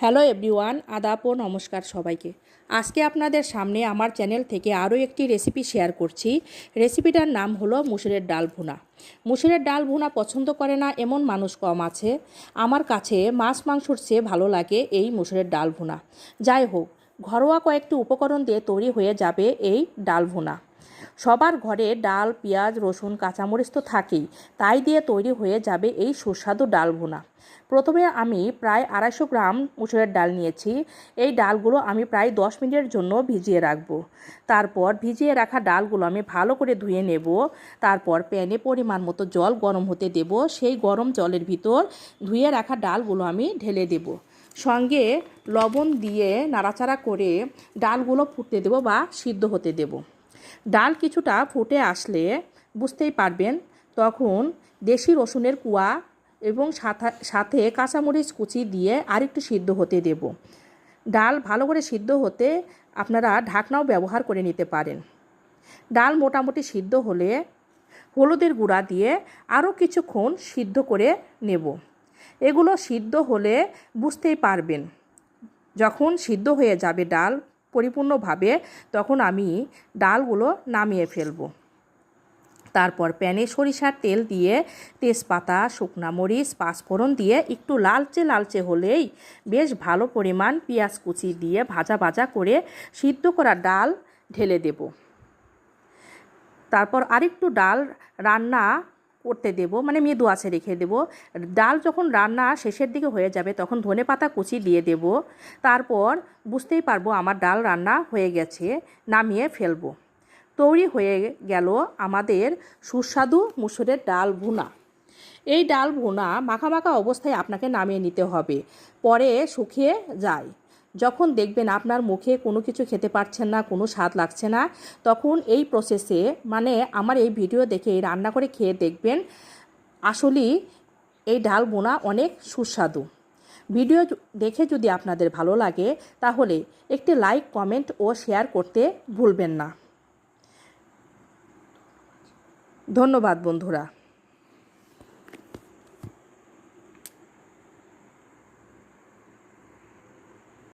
Hello everyone আদাপ ও নমস্কার সবাইকে। আজকে আপনাদের সামনে আমার চ্যানেল থেকে আরও একটি রেসিপি শেয়ার করছি। রেসিপিটার নাম হলো মুসুরের ডাল ভুনা। মুসুরের ডাল ভুনা পছন্দ করে না এমন মানুষ কম আছে। আমার কাছে মাছ মাংসর চেয়ে ভালো লাগে এই মুসুরের ডাল ভুনা। যাই হোক, ঘরোয়া কয়েকটি উপকরণ দিয়ে তৈরি হয়ে যাবে এই ডাল ভুনা। সবার ঘরে ডাল, পেঁয়াজ, রসুন, কাঁচামরিচ তো থাকেই, তাই দিয়ে তৈরি হয়ে যাবে এই সুস্বাদু ডাল ভুনা প্রথমে আমি প্রায় আড়াইশো গ্রাম মুসুরের ডাল নিয়েছি। এই ডালগুলো আমি প্রায় দশ মিনিটের জন্য ভিজিয়ে রাখব। তারপর ভিজিয়ে রাখা ডালগুলো আমি ভালো করে ধুয়ে নেব। তারপর প্যানে পরিমাণ মতো জল গরম হতে দেব। সেই গরম জলের ভিতর ধুয়ে রাখা ডালগুলো আমি ঢেলে দেব। সঙ্গে লবণ দিয়ে নাড়াচাড়া করে ডালগুলো ফুটতে দেব বা সিদ্ধ হতে দেব। ডাল কিছুটা ফুটে আসলে বুঝতেই পারবেন, তখন দেশি রসুনের কুয়া এবং সাথা- কাঁচামরিচ কুচি দিয়ে আরেকটু সিদ্ধ হতে দেব। ডাল ভালো করে সিদ্ধ হতে আপনারা ঢাকনাও ব্যবহার করে নিতে পারেন। ডাল মোটামুটি সিদ্ধ হলে হলুদের গুঁড়া দিয়ে আরও কিছুক্ষণ সিদ্ধ করে নেব। এগুলো সিদ্ধ হলে বুঝতেই পারবেন, যখন সিদ্ধ হয়ে যাবে ডাল পরিপূর্ণভাবে তখন আমি ডালগুলো নামিয়ে ফেলব। তারপর প্যানে সরিষার তেল দিয়ে তেজপাতা, শুকনা মরিচ, পাঁচফোড়ন দিয়ে একটু লালচে লালচে হলেই বেশ ভালো পরিমাণ পেঁয়াজ কুচি দিয়ে ভাজা ভাজা করে সিদ্ধ করা ডাল ঢেলে দেব। তারপর আরেকটু ডাল রান্না করতে দেব মানে মৃদু আছে রেখে দেব। ডাল যখন রান্না শেষের দিকে হয়ে যাবে, তখন ধনে পাতা কুচি দিয়ে দেব। তারপর বুঝতেই পারব আমার ডাল রান্না হয়ে গেছে, নামিয়ে ফেলব। তৈরি হয়ে গেল আমাদের সুস্বাদু মুসুরের ডাল ভুনা। এই ডাল ভুনা মাখা মাখা অবস্থায় আপনাকে নামিয়ে নিতে হবে, পরে শুকিয়ে যায়। যখন দেখবেন আপনার মুখে কোনো কিছু খেতে পারছেন না, কোনো স্বাদ লাগছে না, তখন এই প্রসেসে মানে আমার এই ভিডিও দেখে রান্না করে খেয়ে দেখবেন আসলেই এই ডাল বোনা অনেক সুস্বাদু। ভিডিও দেখে যদি আপনাদের ভালো লাগে তাহলে একটি লাইক কমেন্ট ও শেয়ার করতে ভুলবেন না। ধন্যবাদ বন্ধুরা।